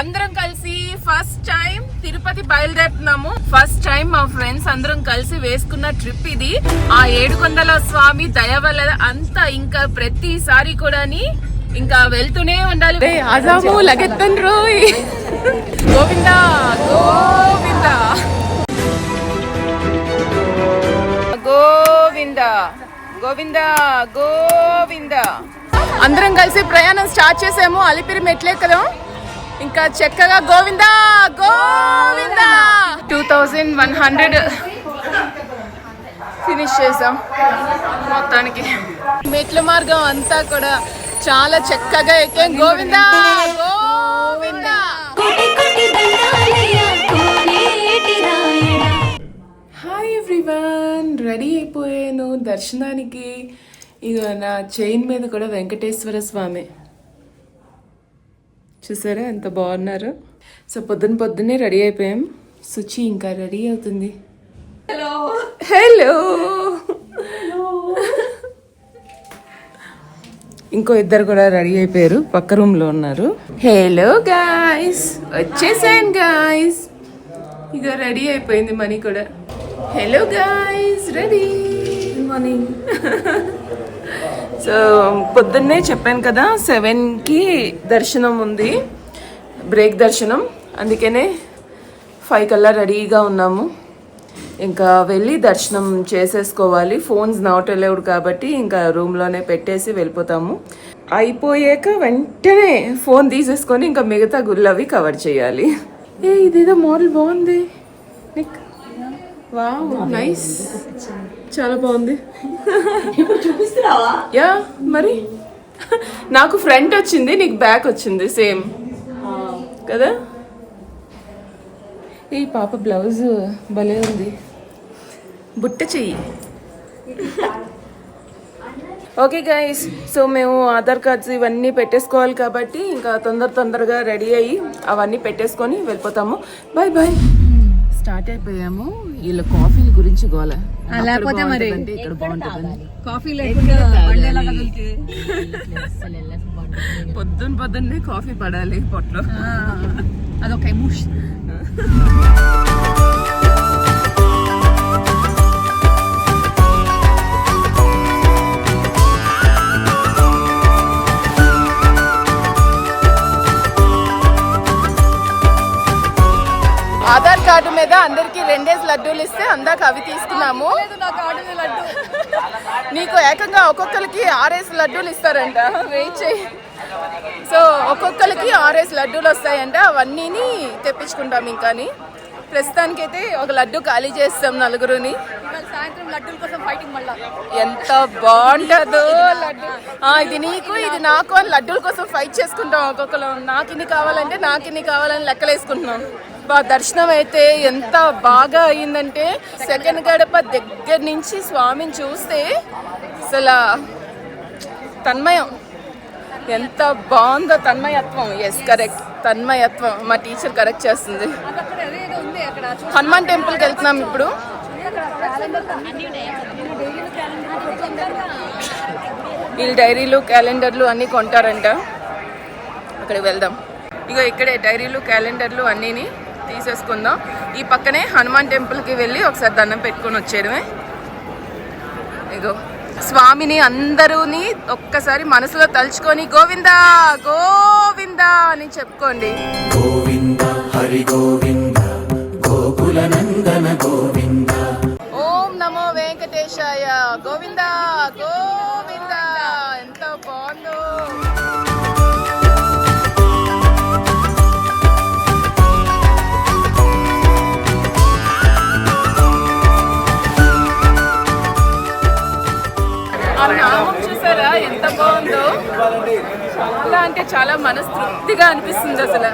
అందరం కలిసి first time Tirupati బయలుదేరుతున్నాము. ఫస్ట్ టైం మా ఫ్రెండ్స్ అందరం కలిసి వేసుకున్న ట్రిప్ ఇది. ఆ ఏడుకొండల స్వామి దయ వల్ల అంతా ఇంకా ప్రతిసారి కూడాని ఇంకా వెళ్తూనే ఉండాలి. అజాము లగెత్తన్ రోయ్ గోవిందా గోవిందా. గోవింద గోవింద గోవింద. అందరం కలిసి ప్రయాణం స్టార్ట్ చేసాము. అలిపిరి మెట్లెక్కదాం ఇంకా చక్కగా Govinda Govinda. Two thousand one hundred finish చేసాం. మొత్తానికి. మెట్ల మార్గం అంతా కూడా చాలా చక్కగా ఎక్కాం. Govinda Govinda. Hi everyone ready అయిపోయాను దర్శనానికి. ఇక నా చైన్ మీద కూడా వెంకటేశ్వర స్వామి. చూసారా ఎంత బాగున్నారు? సో పొద్దున పొద్దున్నే రెడీ అయిపోయాం. సుచి ఇంకా రెడీ అవుతుంది. హలో హలో ఇంకో ఇద్దరు కూడా రెడీ అయిపోయారు. పక్క రూమ్లో ఉన్నారు. హలో గాయస్ వచ్చేసాను గాయస్ ఇక రెడీ అయిపోయింది మనీ కూడా. Hello guys ready morning so పొద్దున్నే చెప్పాను కదా సెవెన్కి దర్శనం ఉంది బ్రేక్ దర్శనం. అందుకనే ఫైవ్ కల్లా రెడీగా ఉన్నాము. ఇంకా వెళ్ళి దర్శనం చేసేసుకోవాలి. ఫోన్స్ నాట్ అలౌడ్ కాబట్టి ఇంకా రూమ్లోనే పెట్టేసి వెళ్ళిపోతాము. అయిపోయాక వెంటనే ఫోన్ తీసేసుకొని ఇంకా మిగతా గుళ్ళు అవి కవర్ చేయాలి. ఏ ఇదేదో మోడల్ బాగుంది. నీకు వావ్ నైస్ చాలా బాగుంది. యా మరి? నాకు ఫ్రంట్ వచ్చింది నీకు బ్యాక్ వచ్చింది సేమ్. కదా? ఈ పాప బ్లౌజ్ భలే ఉంది. బుట్ట చెయ్యి. ఓకే గైస్ సో మేము ఆధార్ కార్డ్స్ ఇవన్నీ పెట్టేసుకోవాలి కాబట్టి ఇంకా తొందర తొందరగా రెడీ అయ్యి అవన్నీ పెట్టేసుకొని వెళ్ళిపోతాము. బాయ్ బాయ్ స్టార్ట్ అయిపోయాము. వీళ్ళ కాఫీల గురించి గోల. లేకపోతే మరి ఇక్కడ బాగుంటుంది కాఫీ లేకుండా పొద్దున్న పొద్దున్నే కాఫీ పడాలి పొట్లో. అదొక ఎమోషన్. పేరు మీద అందరికి రెండేసి లడ్డూలు ఇస్తే అందాక అవి తీసుకున్నాము. నాకు నీకు ఏకంగా ఒక్కొక్కరికి ఆరేసి లడ్డూలు ఇస్తారంట. వెయిట్ చేయి. సో ఒక్కొక్కరికి ఆరేసి లడ్డూలు వస్తాయంట. అవన్నీని తెప్పించుకుంటాం ఇంకాని. ప్రస్తుతానికైతే ఒక లడ్డు ఖాళీ చేస్తాం నలుగురుని. సాయంత్రం కోసం ఎంత బాగుంటుందో. లడ్డు ఇది నీకు ఇది నాకు అని లడ్డూల కోసం ఫైట్ చేసుకుంటాం ఒక్కొక్కరు నాకు ఇన్ని కావాలంటే నాకు ఇన్ని కావాలని లెక్కలేసుకుంటున్నాం. బా దర్శనం అయితే ఎంత బాగా అయిందంటే సెకండ్ గడప దగ్గర నుంచి స్వామిని చూస్తే అసలు తన్మయం. ఎంత బాగుందో తన్మయత్వం. ఎస్ కరెక్ట్ తన్మయత్వం. మా టీచర్ కరెక్ట్ చేస్తుంది. హనుమాన్ టెంపుల్కి వెళ్తున్నాం ఇప్పుడు. వీళ్ళు డైరీలు క్యాలెండర్లు అన్నీ కొంటారంట. అక్కడికి వెళ్దాం. ఇక ఇక్కడే డైరీలు క్యాలెండర్లు అన్నీని తీసేసుకుందాం. ఈ పక్కనే హనుమాన్ టెంపుల్కి వెళ్ళి ఒకసారి దండం పెట్టుకొని వచ్చేయడమే. ఇగో స్వామిని అందరూని ఒక్కసారి మనసులో తలుచుకొని గోవిందా గోవిందా అని చెప్పుకోండి. గోవింద హరి గోవింద గోకుల నందన గోవింద. ఓం నమో వెంకటేశాయ గోవిందా గోవిందా అంటే చాలా మనస్తృప్తిగా అనిపిస్తుంది అసలు.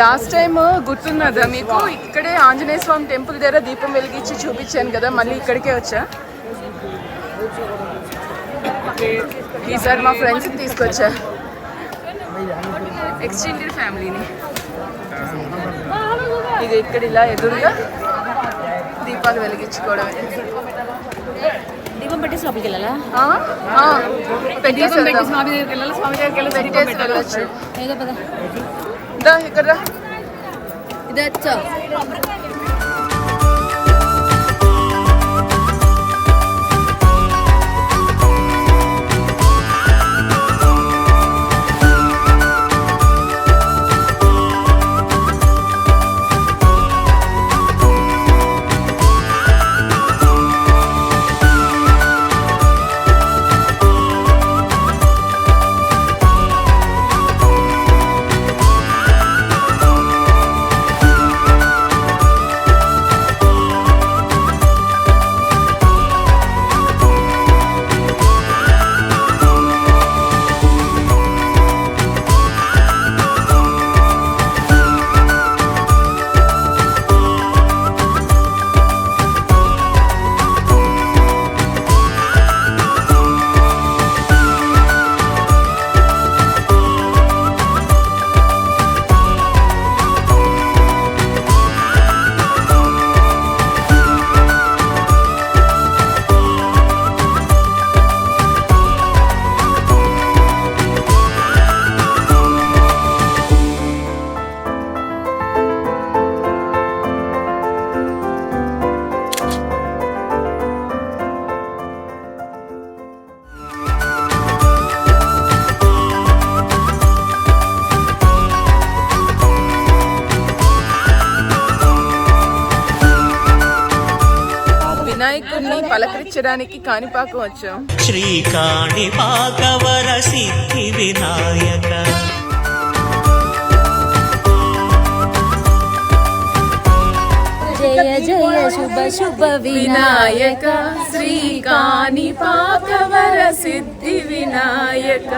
లాస్ట్ టైం గుర్తున్నదా మీకు? ఇక్కడే ఆంజనేయ స్వామి టెంపుల్ దగ్గర దీపం వెలిగించి చూపించాను కదా మళ్ళీ ఇక్కడికే వచ్చా? ఈసారి మా ఫ్రెండ్స్ని తీసుకొచ్చా? ఎక్స్టెండెడ్ ఫ్యామిలీని ఇది ఇక్కడ ఇలా ఎదురుగా దీపాలు వెలిగించుకోవడమే దీపం పెట్టేసి లోపలికి వెళ్ళాలా? దీపం పెట్టి. స్వామి దగ్గరికి వెళ్ళాలి? స్వామి దగ్గరికి వెళ్ళి పెట్టేసి. వెళ్ళొచ్చు. ఏదో పద. ఇక్కడ. ఇది వినాయకుడిని పలకరించడానికి కాణిపాకం వచ్చాం. శ్రీకాణిపాకవర సిద్ధి వినాయక. జయ జయ శుభ శుభ వినాయక. శ్రీ కాణిపాకవర సిద్ధి వినాయక.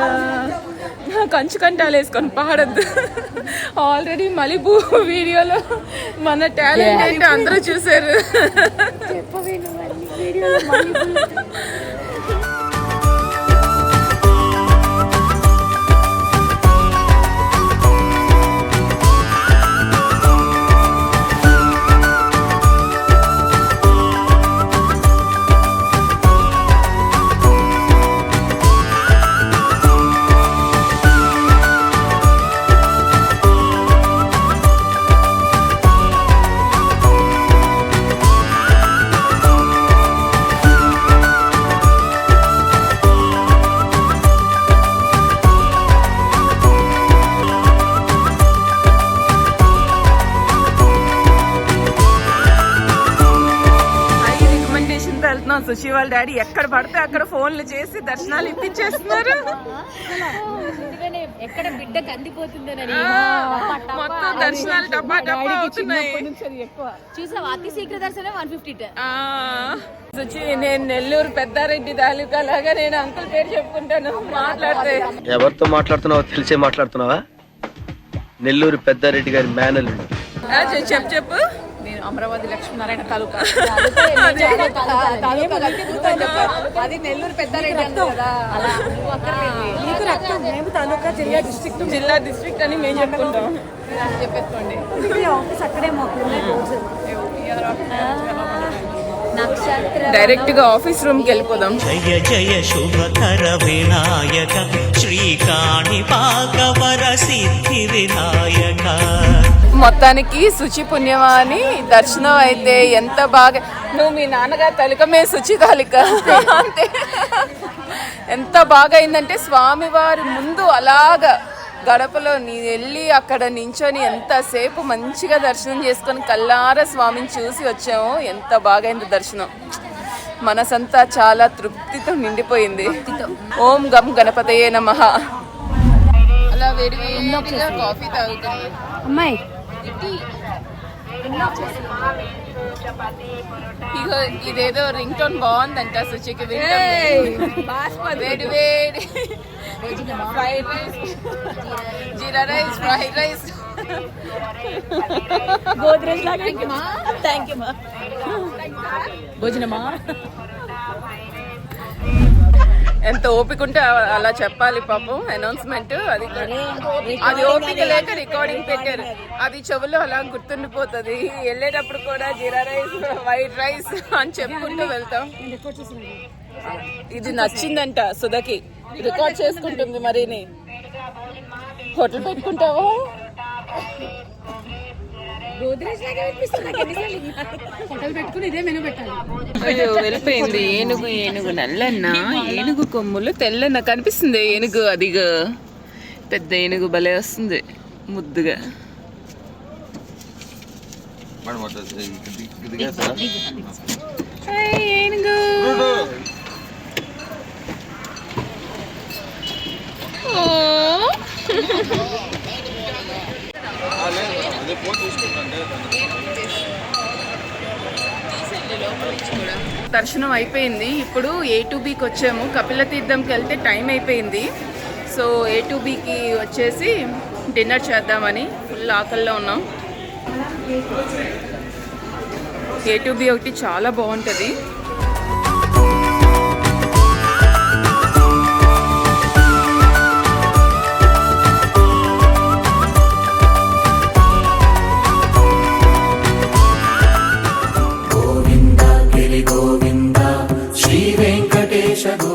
కంచు కంటాలు వేసుకొని పాడద్దు. ఆల్రెడీ మలిబు వీడియోలో మన టాలెంట్ ఏంటో అందరూ చూసారు వాళ్ళ డాడీ ఎక్కడ పడితే అక్కడ ఫోన్లు చేసి దర్శనాలు ఇప్పించేస్తున్నారు. ఎక్కడ బిడ్డ కందిపోతుందనని మొత్తం దర్శనాలు డబ్బా డబ్బా అవుతున్నాయి. చూసావా? అతి శీఘ్ర దర్శనం వన్ ఫిఫ్టీ ఆ, సుచి నేను నెల్లూరు పెద్దారెడ్డి తాలూకా లాగా నేను అంకుల్ పేరు చెప్పుకుంటాను. మాట్లాడితే. ఎవరితో మాట్లాడుతున్నావో తెలిసే మాట్లాడుతున్నావా? నెల్లూరు పెద్దారెడ్డి గారి చె- చెప్పు చెప్పు. అమరావతి లక్ష్మీనారాయణ తాలూకా. అదే. అది నెల్లూరు పెద్దారెడ్డి తాలూకా జిల్లా డిస్ట్రిక్ట్ జిల్లా డిస్ట్రిక్ట్ అని మేము చెప్పుకుంటాం. చెప్పేసుకోండి. ఆఫీస్ అక్కడే డైరెక్ట్గా ఆఫీస్ రూమ్కి వెళ్ళిపోదాం. జయ జయ శుభకర వినాయక శ్రీకాణిపాకవర సిద్ధి వినాయక. మొత్తానికి శుచి పుణ్యమా అని దర్శనం అయితే ఎంత బాగా నువ్వు మీ నాన్నగారు తలికమే శుచి కాలిక అంతే. ఎంత బాగా అయిందంటే స్వామివారి ముందు అలాగా గడపలో నీ వెళ్ళి అక్కడ నించొని ఎంతసేపు మంచిగా దర్శనం చేసుకొని కల్లార స్వామిని చూసి వచ్చాము ఎంత బాగైంది దర్శనం. మనసంతా చాలా తృప్తితో నిండిపోయింది. ఓం గం గణపతయే నమః. అలా వేడి వేడిగా కాఫీ తాగుతుంది. అమ్మాయి ఇగో ఇదేదో రింగ్ టోన్ బాగుందంట సుచికి వింటాం వేడి వేడి fried rice jeera rice fried rice Godrej లాగా థ్యాంక్ యూ మా భోజనమా ఎంత ఓపిక ఉంటే అలా చెప్పాలి పాపం అనౌన్స్మెంట్ అది అది ఓపిక లేక రికార్డింగ్ పెట్టారు. అది చెవులో అలా గుర్తుండిపోతుంది. వెళ్ళేటప్పుడు కూడా జీరా రైస్ వైట్ రైస్ అని చెప్పుకుంటూ వెళ్తాం. ఇది నచ్చిందంట సుధకి. రికార్డ్ చేసుకుంటుంది మరిని. హోటల్ పెట్టుకుంటావా? వెళ్ళిపోయింది. ఏనుగు ఏనుగు నల్లన్న ఏనుగు కొమ్ములు తెల్లన్న కనిపిస్తుంది. ఏనుగు అదిగో. పెద్ద ఏనుగు భలే వస్తుంది ముద్దుగా. ఏనుగు. ఓ. దర్శనం అయిపోయింది. ఇప్పుడు ఏ టు బీకి వచ్చాము. కపిల తీర్థంకి వెళ్తే టైం అయిపోయింది. సో ఏ టు బీకి వచ్చేసి డిన్నర్ చేద్దామని ఫుల్ ఆకల్లో ఉన్నాం. ఏ టు బి ఒకటి చాలా బాగుంటుంది. గోవింద